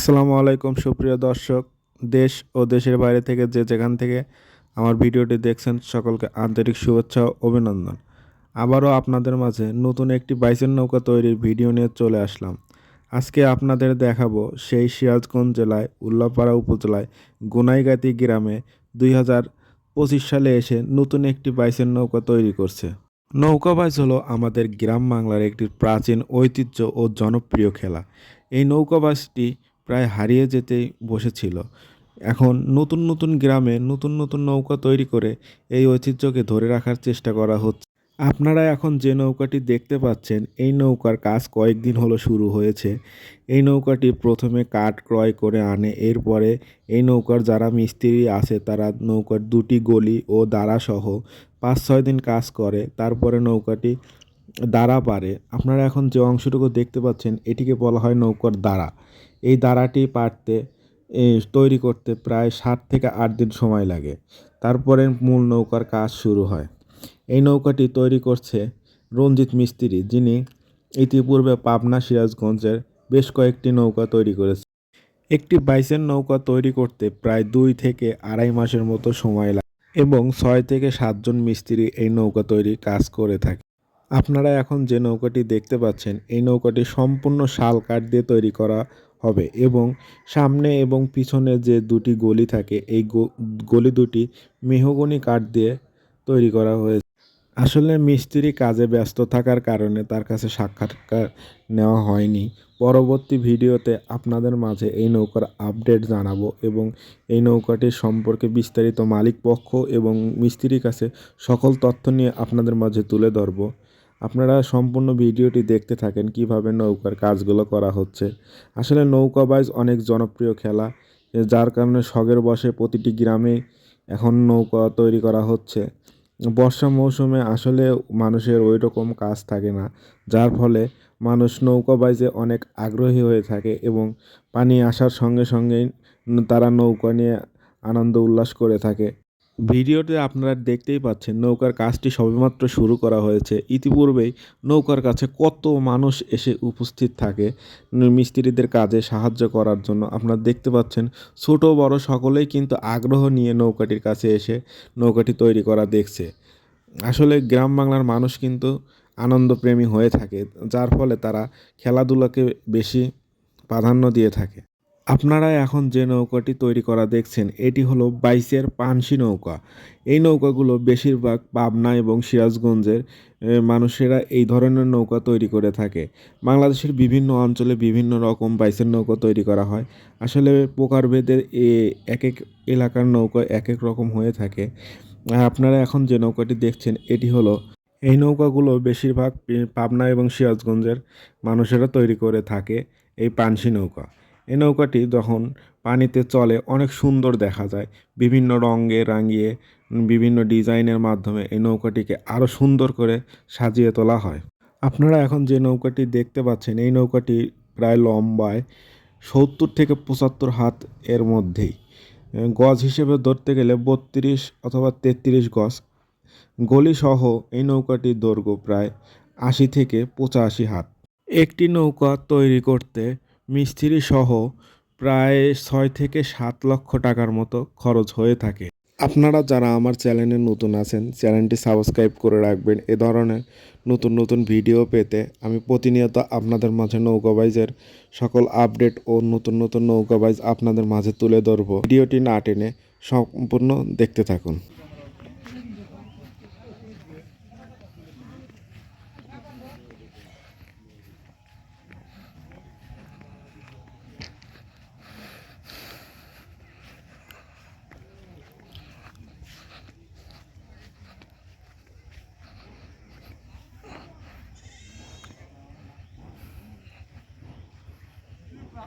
আসসালামু আলাইকুম, সুপ্রিয় দর্শক, দেশ ও দেশের বাইরে থেকে যে যেখান থেকে আমার ভিডিওটি দেখছেন, সকলকে আন্তরিক শুভেচ্ছা ও অভিনন্দন। আবারও আপনাদের মাঝে নতুন একটি বাইসের নৌকা তৈরির ভিডিও নিয়ে চলে আসলাম। আজকে আপনাদের দেখাবো সেই সিরাজগঞ্জ জেলায়, উল্লাপাড়া উপজেলায়, গুনাইগাতি গ্রামে দুই হাজার পঁচিশ সালে এসে নতুন একটি বাইসের নৌকা তৈরি করছে। নৌকা বাইচ হলো আমাদের গ্রাম বাংলার একটি প্রাচীন ঐতিহ্য ও জনপ্রিয় খেলা। এই নৌকা বাইচটি প্রায় হারিয়ে যেতেই বসেছিল। এখন নতুন নতুন গ্রামে নতুন নতুন নৌকা তৈরি করে এই ঐতিহ্যকে ধরে রাখার চেষ্টা করা হচ্ছে। আপনারা এখন যে নৌকাটি দেখতে পাচ্ছেন, এই নৌকার কাজ কয়েকদিন হলো শুরু হয়েছে। এই নৌকাটি প্রথমে কাঠ ক্রয় করে আনে, এরপরে এই নৌকার যারা মিস্ত্রি আছে তারা নৌকার দুটি গলি ও দাঁড়া সহ পাঁচ ছয় দিন কাজ করে। তারপরে নৌকাটি দাঁড়া পারে। আপনারা এখন যে অংশটুকু দেখতে পাচ্ছেন, এটিকে বলা হয় নৌকার দাঁড়া এই দাঁড়াটি পারতে তৈরি করতে প্রায় সাত থেকে আট দিন সময় লাগে। তারপরে মূল নৌকার কাজ শুরু হয়। এই নৌকাটি তৈরি করছে রঞ্জিত মিস্ত্রি, যিনি ইতিপূর্বে পাবনা সিরাজগঞ্জের বেশ কয়েকটি নৌকা তৈরি করেছে একটি বাইসের নৌকা তৈরি করতে প্রায় দুই থেকে আড়াই মাসের মতো সময় লাগে এবং ছয় থেকে সাতজন মিস্ত্রি এই নৌকা তৈরি কাজ করে থাকে। আপনারা এখন যে নৌকাটি দেখতে পাচ্ছেন, এই নৌকাটি সম্পূর্ণ শাল কাঠ দিয়ে তৈরি করা হবে এবং সামনে এবং পিছনে যে দুটি গলি থাকে, এই গলি দুটি মেহগনি কাঠ দিয়ে তৈরি করা হয়েছে। আসলে মিস্ত্রি কাজে ব্যস্ত থাকার কারণে তার কাছে সাক্ষাৎকার নেওয়া হয়নি। পরবর্তী ভিডিওতে আপনাদের মাঝে এই নৌকার আপডেট জানাব এবং এই নৌকাটির সম্পর্কে বিস্তারিত মালিক পক্ষ এবং মিস্ত্রির কাছে সকল তথ্য নিয়ে আপনাদের মাঝে তুলে ধরবো। আপনারা সম্পূর্ণ ভিডিওটি দেখতে থাকেন কীভাবে নৌকার কাজগুলো করা হচ্ছে। আসলে নৌকা বাইজ অনেক জনপ্রিয় খেলা, যার কারণে শখের বসে প্রতিটি গ্রামে এখন নৌকা তৈরি করা হচ্ছে। বর্ষা মৌসুমে আসলে মানুষের ওই রকম কাজ থাকে না, যার ফলে মানুষ নৌকা বাইজে অনেক আগ্রহী হয়ে থাকে এবং পানি আসার সঙ্গে সঙ্গেই তারা নৌকা নিয়ে আনন্দ উল্লাস করে থাকে। ভিডিওতে আপনারা দেখতেই পাচ্ছেন নৌকার কাজটি সবেমাত্র শুরু করা হয়েছে। ইতিপূর্বেই নৌকার কাছে কত মানুষ এসে উপস্থিত থাকে মিস্ত্রিদের কাজে সাহায্য করার জন্য। আপনারা দেখতে পাচ্ছেন ছোট, বড় সকলেই কিন্তু আগ্রহ নিয়ে নৌকাটির কাছে এসে নৌকাটি তৈরি করা দেখছে। আসলে গ্রাম বাংলার মানুষ কিন্তু আনন্দপ্রেমী হয়ে থাকে, যার ফলে তারা খেলাধুলাকে বেশি প্রাধান্য দিয়ে থাকে। আপনারা এখন যে নৌকাটি তৈরি করা দেখছেন, এটি হলো বাইসের পানসি নৌকা। এই নৌকাগুলো বেশিরভাগ পাবনা এবং সিরাজগঞ্জের মানুষেরা এই ধরনের নৌকা তৈরি করে থাকে। বাংলাদেশের বিভিন্ন অঞ্চলে বিভিন্ন রকম বাইসের নৌকা তৈরি করা হয়। আসলে প্রকারভেদের এ এক এক এলাকার নৌকা এক এক রকম হয়ে থাকে। আপনারা এখন যে নৌকাটি দেখছেন, এটি হলো, এই নৌকাগুলো বেশিরভাগ পাবনা এবং সিরাজগঞ্জের মানুষেরা তৈরি করে থাকে, এই পানসি নৌকা। এই নৌকাটি যখন পানিতে চলে, অনেক সুন্দর দেখা যায়। বিভিন্ন রঙে রাঙিয়ে, বিভিন্ন ডিজাইনের মাধ্যমে এই নৌকাটিকে আরও সুন্দর করে সাজিয়ে তোলা হয়। আপনারা এখন যে নৌকাটি দেখতে পাচ্ছেন, এই নৌকাটি প্রায় লম্বায় সত্তর থেকে পঁচাত্তর হাত এর মধ্যেই। গজ হিসেবে ধরতে গেলে বত্রিশ অথবা তেত্রিশ গজ। গলিসহ এই নৌকাটির দৈর্ঘ্য প্রায় আশি থেকে পঁচাশি হাত। একটি নৌকা তৈরি করতে মিস্ত্রি সহ প্রায় ছয় থেকে সাত লক্ষ টাকার মতো খরচ হয়ে থাকে। আপনারা যারা আমার চ্যানেলে নতুন আছেন, চ্যানেলটি সাবস্ক্রাইব করে রাখবেন। এ ধরনের নতুন নতুন ভিডিও পেতে আমি প্রতিনিয়ত আপনাদের মাঝে নৌকাবাইজের সকল আপডেট ও নতুন নতুন নৌকাবাইজ আপনাদের মাঝে তুলে ধরবো। ভিডিওটি না টেনে সম্পূর্ণ দেখতে থাকুন। Yeah.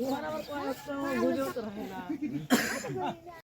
ওখানে আবার কয়েকটা বুঝেও তো হয় না।